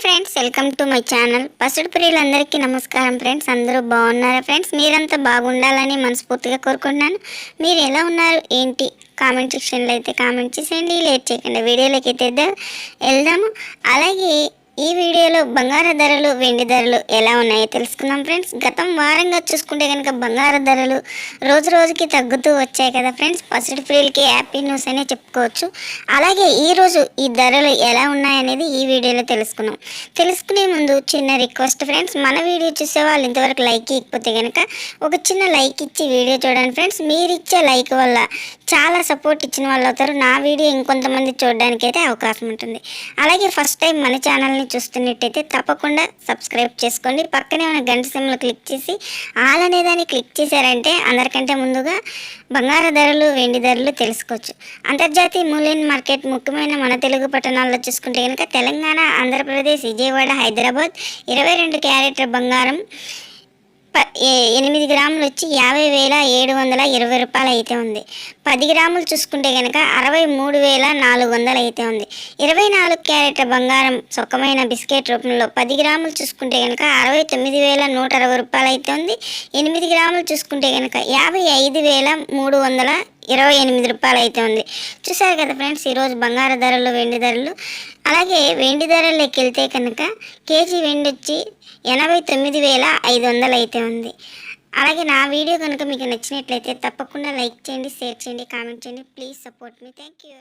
Friends welcome to my channel. పసుడు ప్రియులందరికీ నమస్కారం friends. అందరూ బాగున్నారా ఫ్రెండ్స్? మీరంతా బాగుండాలని మనస్ఫూర్తిగా కోరుకుంటున్నాను. మీరు ఎలా ఉన్నారు? ఏంటి? కామెంట్ సెక్షన్లో అయితే కామెంట్ చేసేయండి. లేట్ చేయకుండా వీడియోలోకి అయితే వెళ్దాం- వెళ్దాము అలాగే ఈ వీడియోలో బంగారు ధరలు వెండి ధరలు ఎలా ఉన్నాయో తెలుసుకుందాం ఫ్రెండ్స్. గతం వారంగా చూసుకుంటే కనుక బంగారు ధరలు రోజు రోజుకి తగ్గుతూ వచ్చాయి కదా ఫ్రెండ్స్. పసిడి ఫ్రీల్కి హ్యాపీ న్యూస్ అనే చెప్పుకోవచ్చు. అలాగే ఈరోజు ఈ ధరలు ఎలా ఉన్నాయనేది ఈ వీడియోలో తెలుసుకున్నాం తెలుసుకునే ముందు చిన్న రిక్వెస్ట్ ఫ్రెండ్స్. మన వీడియో చూసే వాళ్ళు ఇంతవరకు లైక్ ఇకపోతే కనుక ఒక చిన్న లైక్ ఇచ్చి వీడియో చూడండి ఫ్రెండ్స్. మీరు ఇచ్చే లైక్ వల్ల చాలా సపోర్ట్ ఇచ్చిన వాళ్ళు అవుతారు. నా వీడియో ఇంకొంతమంది చూడడానికి అయితే అవకాశం ఉంటుంది. అలాగే ఫస్ట్ టైం మన ఛానల్ని చూస్తున్నట్టయితే తప్పకుండా సబ్స్క్రైబ్ చేసుకోండి. పక్కనే ఉన్న గంట సింహలు క్లిక్ చేసి ఆల్ అనేదాన్ని క్లిక్ చేశారంటే అందరికంటే ముందుగా బంగారు ధరలు వెండి ధరలు తెలుసుకోవచ్చు. అంతర్జాతీయ మూల్యం మార్కెట్ ముఖ్యమైన మన తెలుగు పట్టణాల్లో చూసుకుంటే కనుక తెలంగాణ ఆంధ్రప్రదేశ్ విజయవాడ హైదరాబాద్ ఇరవై రెండు క్యారెట్ల బంగారం ప ఎనిమిది గ్రాములు వచ్చి యాభై వేల ఏడు ఇరవై రూపాయలు అయితే ఉంది. పది గ్రాములు చూసుకుంటే కనుక అరవై మూడు వేల నాలుగు వందలు అయితే ఉంది. ఇరవై నాలుగు క్యారెట్ల బంగారం సుఖమైన బిస్కెట్ రూపంలో పది గ్రాములు చూసుకుంటే కనుక అరవై తొమ్మిది వేల నూట అరవై రూపాయలు అయితే ఉంది. ఎనిమిది గ్రాములు చూసుకుంటే కనుక యాభై ఐదు వేల మూడు వందల ఇరవై ఎనిమిది రూపాయలు అయితే ఉంది. చూసారు కదా ఫ్రెండ్స్ ఈరోజు బంగారు ధరలు వెండి ధరలు. అలాగే వెండి ధరల్లోకి వెళ్తే కనుక కేజీ వెండి వచ్చి ఎనభై తొమ్మిది వేల ఐదు వందలు అయితే ఉంది. అలాగే నా వీడియో కనుక మీకు నచ్చినట్లయితే తప్పకుండా లైక్ చేయండి షేర్ చేయండి కామెంట్ చేయండి. ప్లీజ్ సపోర్ట్ మీ థ్యాంక్ యూ